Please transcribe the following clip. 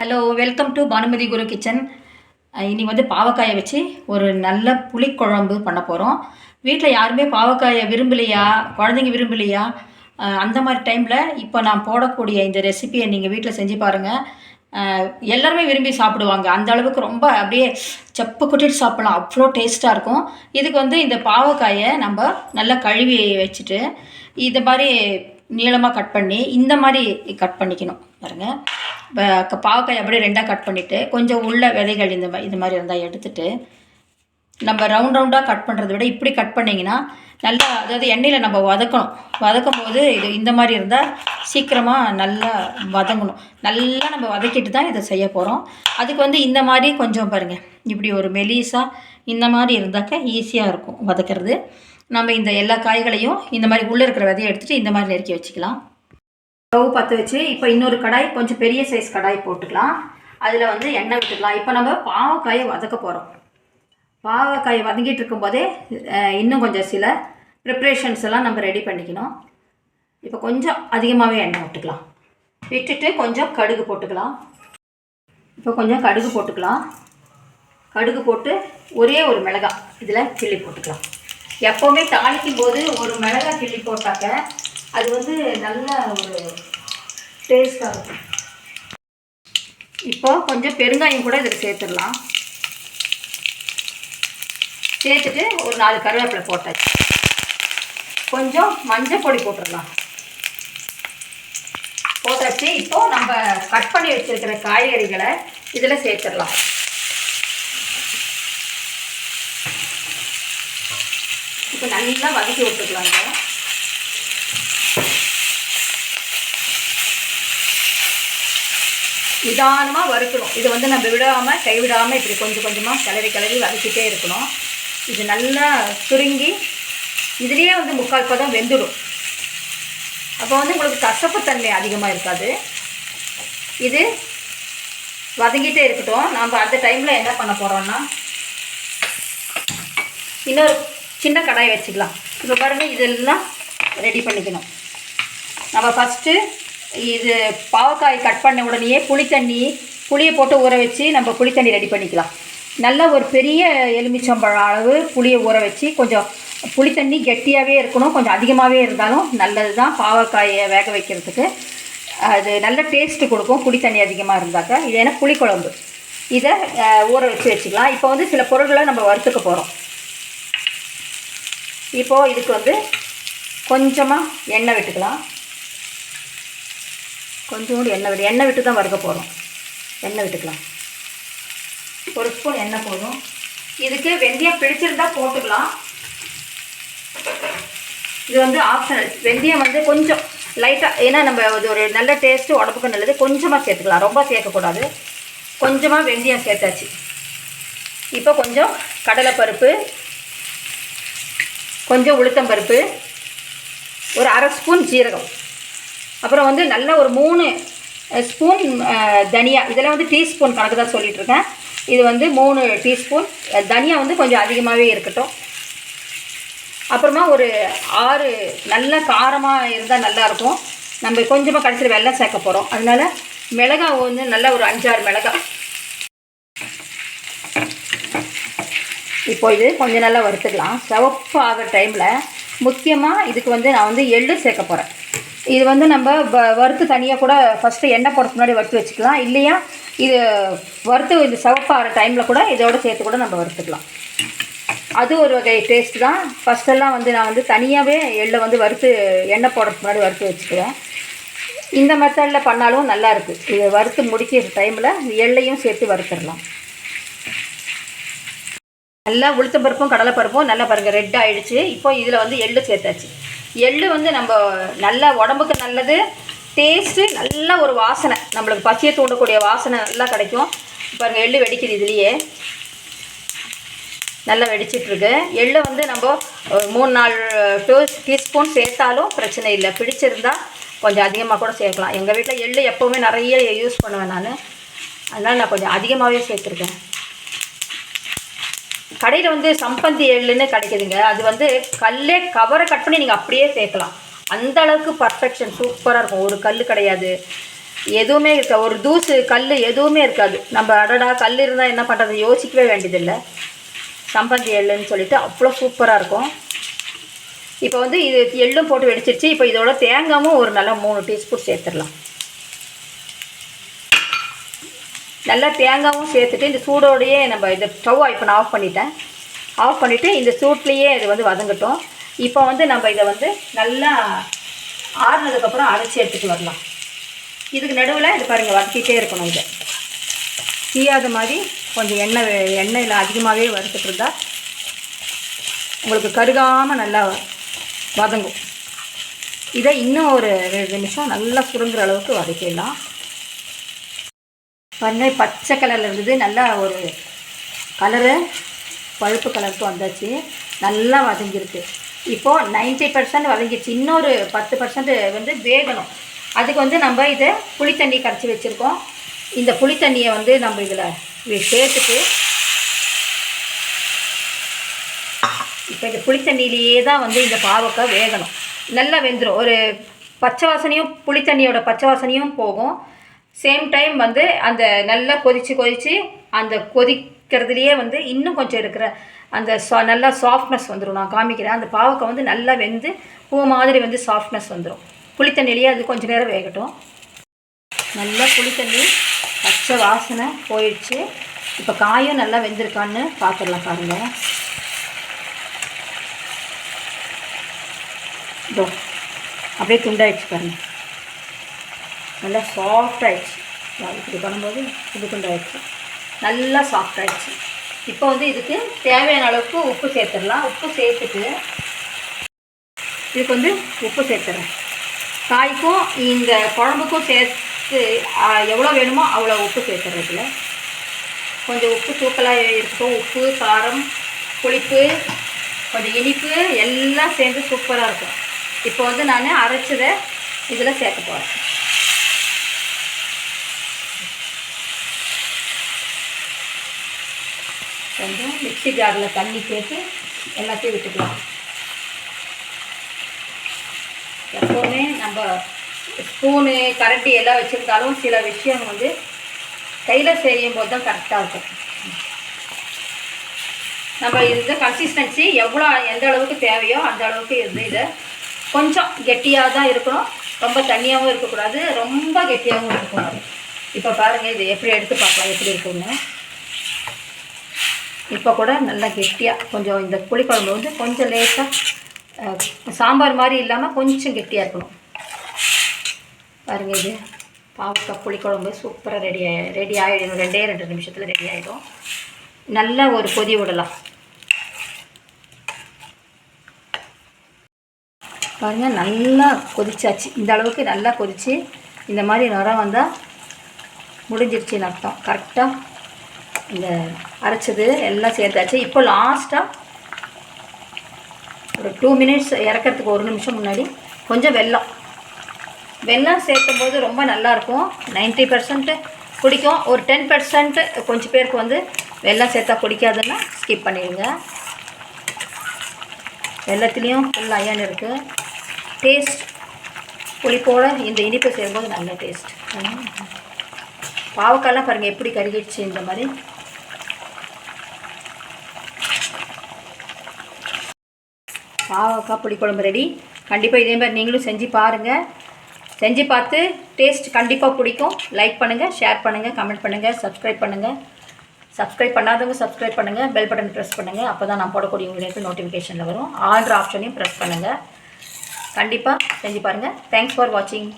Hello welcome to Bhanumathi Guru kitchen இனி வந்து பாவக்காயை வச்சு ஒரு நல்ல புளிக்குழம்பு பண்ண போகிறோம் வீட்டில் யாருமே பாவக்காயை விரும்பலையா? குழந்தைங்க விரும்பலையா? அந்த மாதிரி டைமில் இப்போ நான் போடக்கூடிய இந்த ரெசிபியை நீங்கள் வீட்டில் செஞ்சு பாருங்கள் எல்லாருமே விரும்பி சாப்பிடுவாங்க. அந்த அளவுக்கு ரொம்ப அப்படியே செப்பு கொட்டிட்டு சாப்பிடலாம். அவ்வளோ டேஸ்ட்டாக இருக்கும். இதுக்கு வந்து இந்த பாவக்காயை நம்ம நல்லா கழுவி வச்சுட்டு இது மாதிரி நீளமாக கட் பண்ணி இந்த மாதிரி கட் பண்ணிக்கணும். பாருங்கள் இப்போ பாவக்காய் அப்படியே ரெண்டாக கட் பண்ணிவிட்டு கொஞ்சம் உள்ள விதைகள் இந்த மாதிரி இது மாதிரி இருந்தால் எடுத்துட்டு நம்ம ரவுண்ட் ரவுண்டாக கட் பண்ணுறத விட இப்படி கட் பண்ணிங்கன்னா நல்லா அதாவது எண்ணெயில் நம்ம வதக்கணும். வதக்கும் போது இது இந்த மாதிரி இருந்தால் சீக்கிரமாக நல்லா வதங்கணும். நல்லா நம்ம வதக்கிட்டு தான் இதை செய்ய போகிறோம் அதுக்கு வந்து இந்த மாதிரி கொஞ்சம் பாருங்கள் இப்படி ஒரு மெலிசாக இந்த மாதிரி இருந்தாக்க ஈஸியாக இருக்கும் வதக்கிறது. நம்ம இந்த எல்லா காய்களையும் இந்த மாதிரி உள்ளே இருக்கிற விதையை எடுத்துகிட்டு இந்த மாதிரி நெருக்கி வச்சுக்கலாம். ஸ்டவ் பற்ற வச்சு இப்போ இன்னொரு கடாய் கொஞ்சம் பெரிய சைஸ் கடாய் போட்டுக்கலாம். அதில் வந்து எண்ணெய் விட்டுக்கலாம். இப்போ நம்ம பாவக்காயை வதக்க போகிறோம் பாவக்காயை வதங்கிட்டு இருக்கும்போதே இன்னும் கொஞ்சம் சில ப்ரிப்ரேஷன்ஸ் எல்லாம் நம்ம ரெடி பண்ணிக்கணும். இப்போ கொஞ்சம் அதிகமாகவே எண்ணெய் விட்டுக்கலாம். விட்டுட்டு கொஞ்சம் கடுகு போட்டுக்கலாம். இப்போ கொஞ்சம் கடுகு போட்டுக்கலாம். கடுகு போட்டு ஒரே ஒரு மிளகாய் இதில் கிள்ளி போட்டுக்கலாம். எப்போவுமே தாளிக்கும் போது ஒரு மிளகாய் கிள்ளி போட்டாக்க அது வந்து நல்ல ஒரு டேஸ்ட்டாக இருக்கும். இப்போது கொஞ்சம் பெருங்காயம் கூட இதில் சேர்த்துடலாம். சேர்த்துட்டு ஒரு நாலு கருவேப்பிலை போட்டாச்சு. கொஞ்சம் மஞ்சள் பொடி போட்டுடலாம். போட்டாச்சு. இப்போது நம்ம கட் பண்ணி வச்சுருக்கிற காய்கறிகளை இதில் சேர்த்துடலாம். இப்போ நல்லா வதக்கி விட்டுக்கலாம் நிதானமாக வறுக்கணும். இது வந்து நம்ம விடாமல் கைவிடாமல் இப்படி கொஞ்சம் கொஞ்சமாக கிளறி கிளறி வதக்கிட்டே இருக்கணும். இது நல்லா சுருங்கி இதுலேயே வந்து முக்கால் பதம் வெந்துடும். அப்போ வந்து உங்களுக்கு கசப்பு தன்மை அதிகமாக இருக்காது. இது வதங்கிட்டே இருக்கட்டும். நம்ம அந்த டைமில் என்ன பண்ண போகிறோம்னா இன்னொரு சின்ன கடாய் வச்சுக்கலாம். இப்போ பாருங்கள் இதெல்லாம் ரெடி பண்ணிக்கணும். நம்ம ஃபஸ்ட்டு இது பாவக்காய் கட் பண்ண உடனேயே புளித்தண்ணி புளியை போட்டு ஊற வச்சு நம்ம புளித்தண்ணி ரெடி பண்ணிக்கலாம். நல்ல ஒரு பெரிய எலுமிச்சம்பழம் அளவு புளியை ஊற வச்சு கொஞ்சம் புளித்தண்ணி கெட்டியாகவே இருக்கணும். கொஞ்சம் அதிகமாகவே இருந்தாலும் நல்லது தான் பாவக்காயை வேக வைக்கிறதுக்கு. அது நல்ல டேஸ்ட்டு கொடுக்கும் புளித்தண்ணி அதிகமாக இருந்தாக்கா. இது ஏன்னா புளிக்குழம்பு. இதை ஊற வச்சு வச்சுக்கலாம். இப்போ வந்து சில பொருட்களை நம்ம வறுத்துக்க போகிறோம் இப்போது இதுக்கு வந்து கொஞ்சமாக எண்ணெய் விட்டுக்கலாம். கொஞ்சோண்டு எண்ணெய் விட்டு எண்ணெய் விட்டு தான் வறுக்க போகிறோம் எண்ணெய் விட்டுக்கலாம். ஒரு ஸ்பூன் எண்ணெய் போதும். இதுக்கு வெந்தயம் பிடிச்சிருந்தா போட்டுக்கலாம். இது வந்து ஆப்ஷனல் வெந்தயம் வந்து கொஞ்சம் லைட்டாக ஏன்னா நம்ம இது ஒரு நல்ல டேஸ்ட்டு உடம்புக்கு நல்லது. கொஞ்சமாக சேர்த்துக்கலாம். ரொம்ப சேர்க்கக்கூடாது. கொஞ்சமாக வெந்தயம் சேர்த்தாச்சு. இப்போ கொஞ்சம் கடலைப்பருப்பு கொஞ்சம் உளுத்தம்பருப்பு ஒரு அரை ஸ்பூன் ஜீரகம். அப்புறம் வந்து நல்ல ஒரு மூணு ஸ்பூன் தனியா இதெல்லாம் வந்து டீஸ்பூன் கணக்கு தான் சொல்லிகிட்ருக்கேன் இருக்கேன் இது வந்து மூணு டீஸ்பூன். தனியா வந்து கொஞ்சம் அதிகமாகவே இருக்கட்டும். அப்புறமா ஒரு ஆறு நல்ல காரமாக இருந்தால் நல்லாயிருக்கும் நம்ம கொஞ்சமாக கடைசியில் வெள்ளம் சேர்க்க போகிறோம் அதனால மிளகாய் வந்து நல்ல ஒரு அஞ்சாறு மிளகாய். இப்போ இது கொஞ்சம் நல்லா வறுத்துக்கலாம். சிவப்பு ஆகிற டைமில் முக்கியமாக இதுக்கு வந்து நான் வந்து எள்ளு சேர்க்க போகிறேன் இது வந்து நம்ம வ- வறுத்து தனியாக கூட ஃபஸ்ட்டு எண்ணெய் போடுறதுக்கு முன்னாடி வறுத்து வச்சுக்கலாம். இல்லையா இது வறுத்து இது சிவப்பாகிற டைமில் கூட இதோடு சேர்த்து கூட நம்ம வறுத்துக்கலாம். அது ஒரு வகை டேஸ்ட் தான். ஃபஸ்ட்டெல்லாம் வந்து நான் வந்து தனியாகவே எள்ளை வந்து வறுத்து எண்ணெய் போடுறதுக்கு முன்னாடி வறுத்து வச்சுக்குவேன். இந்த மெத்தடில் பண்ணாலும் நல்லாயிருக்கு இது வறுத்து முடிக்கிற டைமில் எள்ளையும் சேர்த்து வறுத்துடலாம். நல்லா உளுத்தம்பருப்பும் கடலைப்பருப்பும் நல்லா பாருங்கள் ரெட் ஆகிடுச்சு இப்போ இதில் வந்து எள்ளு சேர்த்தாச்சு. எள்ளு வந்து நம்ம நல்லா உடம்புக்கு நல்லது டேஸ்ட்டு நல்ல ஒரு வாசனை. நம்மளுக்கு பசியை தூண்டக்கூடிய வாசனை நல்லா கிடைக்கும். பாருங்கள் எள்ளு வெடிக்குது இதுலேயே. நல்லா வெடிச்சிட்ருக்கு. எள்ளு வந்து நம்ம மூணு நாலு டூ டீஸ்பூன் சேர்த்தாலும் பிரச்சனை இல்லை. பிடிச்சிருந்தா கொஞ்சம் அதிகமாக கூட சேர்க்கலாம். எங்கள் வீட்டில் எள்ளு எப்போவுமே நிறைய யூஸ் பண்ணுவேன் நான். அதனால் நான் கொஞ்சம் அதிகமாகவே சேர்த்துருக்கேன். கடையில் வந்து சம்பந்தி எள்ளுன்னு கிடைக்குதுங்க. அது வந்து கல்லே கவரை கட் பண்ணி நீங்கள் அப்படியே சேர்க்கலாம் அந்த அளவுக்கு பர்ஃபெக்ஷன் சூப்பராக இருக்கும். ஒரு கல் கிடையாது. எதுவுமே இருக்க ஒரு தூசு கல் எதுவுமே இருக்காது. நம்ம அடடா கல் இருந்தால் என்ன பண்ணுறது யோசிக்கவே வேண்டியதில்லை. சம்பந்தி எள்ளுன்னு சொல்லிட்டு அவ்வளோ சூப்பராக இருக்கும். இப்போ வந்து இது எள்ளும் போட்டு வெடிச்சிருச்சு. இப்போ இதோட தேங்காயும் ஒரு நல்லா மூணு டீஸ்பூன் சேர்த்துடலாம். நல்லா தேங்காயும் சேர்த்துட்டு இந்த சூடோடையே நம்ம இந்த ஸ்டவ் இப்போ நான் ஆஃப் பண்ணிட்டேன். ஆஃப் பண்ணிவிட்டு இந்த சூட்லேயே இது வந்து வதங்கட்டும். இப்போ வந்து நம்ம இதை வந்து நல்லா ஆறுனதுக்கப்புறம் அரைச்சி எடுத்துகிட்டு வரலாம். இதுக்கு நடுவில் இது பாருங்கள் வதக்கிட்டே இருக்கணும் இதை. தீயாத மாதிரி கொஞ்சம் எண்ணெய் எண்ணெயில் அதிகமாகவே வறுத்துட்டு இருந்தால் உங்களுக்கு கருகாமல் நல்லா வதங்கும். இதை இன்னும் ஒரு ரெண்டு நிமிஷம் நல்லா சுருங்குற அளவுக்கு வதக்கிடலாம். பண்ணி பச்சை கலரில் இருந்தது. நல்லா ஒரு கலரு பழுப்பு கலருக்கு வந்தாச்சு. நல்லா வதங்கியிருக்கு. இப்போது நைன்ட்டி பர்சன்ட் வதங்கிடுச்சு. இன்னொரு பத்து பர்சன்ட் வந்து வேகணும். அதுக்கு வந்து நம்ம இதை புளித்தண்ணி கரைச்சி வச்சுருக்கோம். இந்த புளித்தண்ணியை வந்து நம்ம இதில் சேர்த்துட்டு இப்போ இந்த புளித்தண்ணியிலேயே தான் வந்து இந்த பாவக்காய் வேகணும். நல்லா வெந்துடும் ஒரு பச்சை வாசனையும் புளித்தண்ணியோட பச்சை வாசனையும் போகும். சேம் டைம் வந்து அந்த நல்லா கொதித்து கொதித்து அந்த கொதிக்கிறதுலையே வந்து இன்னும் கொஞ்சம் இருக்கிற அந்த சா நல்லா சாஃப்ட்னஸ் வந்துடும் நான் காமிக்கிறேன். அந்த பாவக்காய் வந்து நல்லா வெந்து பூ மாதிரி வந்து சாஃப்ட்னஸ் வந்துடும் புளித்தண்ணிலேயே அது கொஞ்சம் நேரம் வேகட்டும். நல்லா புளித்தண்ணி பச்சை வாசனை போயிடுச்சு. இப்போ காயும் நல்லா வெந்திருக்கான்னு பார்த்துடலாம் பாருங்கள் இதோ அப்படியே துண்டாயிடுச்சு பாருங்கள் நல்லா சாஃப்ட் ஆயிடுச்சு இப்படி பண்ணும்போது இது துண்டாயிடுச்சு நல்லா சாஃப்ட் இப்போ வந்து இதுக்கு தேவையான அளவுக்கு உப்பு சேர்த்துடலாம். உப்பு சேர்த்துட்டு இதுக்கு வந்து உப்பு சேர்த்துறேன். காய்க்கும் இந்த குழம்புக்கும் சேர்த்து எவ்வளோ வேணுமோ அவ்வளோ உப்பு சேர்த்துறதுல கொஞ்சம் உப்பு தூக்கலாக இருக்கட்டும். உப்பு காரம் புளிப்பு கொஞ்சம் இனிப்பு எல்லாம் சேர்ந்து சூப்பராக இருக்கும். இப்போ வந்து நான் அரைச்சதை இதில் சேர்க்க போகிறேன் கொஞ்சம் மிக்சி ஜாரில் தண்ணி சேர்த்து எல்லாத்தையும் விட்டுக்கலாம். எப்போவுமே நம்ம ஸ்பூனு கரண்டி எல்லாம் வச்சுருந்தாலும் சில விஷயம் வந்து கையில் செய்யும் போது தான் கரெக்டாக இருக்கும். நம்ம இது கன்சிஸ்டன்சி எவ்வளோ எந்த அளவுக்கு தேவையோ அந்த அளவுக்கு இருந்து இதை கொஞ்சம் கெட்டியாக தான் இருக்கணும். ரொம்ப தண்ணியாகவும் இருக்கக்கூடாது ரொம்ப கெட்டியாகவும் இருக்கக்கூடாது. இப்போ பாருங்கள் இதை எப்படி எடுத்து பார்க்கலாம் எப்படி இருக்குன்னு இப்போ கூட நல்லா கெட்டியாக கொஞ்சம் இந்த புளிக்குழம்பு வந்து கொஞ்சம் லேசாக சாம்பார் மாதிரி இல்லாமல் கொஞ்சம் கெட்டியாக இருக்கணும். பாருங்கள் இது. பாவக்காய் புளிக்குழம்பு சூப்பராக ரெடி ஆகி ரெடி ஆகிடும் ரெண்டே ரெண்டு நிமிஷத்தில் ரெடி ஆகிடும் நல்லா ஒரு கொதி விடலாம். பாருங்கள் நல்லா கொதிச்சாச்சு. இந்த அளவுக்கு நல்லா கொதிச்சு இந்த மாதிரி நிறம் வந்தால் முடிஞ்சிருச்சுன்னு அர்த்தம். கரெக்டாக இந்த அரைச்சது எல்லாம் சேர்த்தாச்சு. இப்போ லாஸ்ட்டாக ஒரு டூ மினிட்ஸ் இறக்கறதுக்கு ஒரு நிமிஷம் முன்னாடி கொஞ்சம் வெல்லம். வெல்லம் சேர்க்கும் போது ரொம்ப நல்லாயிருக்கும். நைன்ட்டி பர்சன்ட்டு குடிக்கும். ஒரு டென் பர்சன்ட் கொஞ்சம் பேருக்கு வந்து வெல்லம் சேர்த்தா குடிக்காதுன்னா ஸ்கிப் பண்ணிடுங்க. வெள்ளத்துலேயும் ஃபுல் அயன் இருக்குது டேஸ்ட் புளிப்போட இந்த இனிப்பு சேரும்போது நல்ல டேஸ்ட் பாவக்காய்லாம் பாருங்கள் எப்படி கருகிடுச்சு இந்த மாதிரி. பாவக்காய் புளிக்குழம்பு ரெடி கண்டிப்பாக இதே மாதிரி நீங்களும் செஞ்சு பாருங்கள் செஞ்சு பார்த்து டேஸ்ட் கண்டிப்பாக பிடிக்கும். லைக் பண்ணுங்கள் ஷேர் பண்ணுங்கள் கமெண்ட் பண்ணுங்கள் சப்ஸ்கிரைப் பண்ணுங்கள் சப்ஸ்கிரைப் பண்ணாதவங்க சப்ஸ்கிரைப் பண்ணுங்கள் பெல் பட்டன் ப்ரெஸ் பண்ணுங்கள் அப்போ தான் நான் போடக்கூடிய உங்களுக்கு நோட்டிஃபிகேஷனில் வரும். ஆர்டர் ஆப்ஷனையும் ப்ரெஸ் பண்ணுங்கள் கண்டிப்பாக செஞ்சு பாருங்கள் தேங்க்ஸ் ஃபார் வாட்சிங்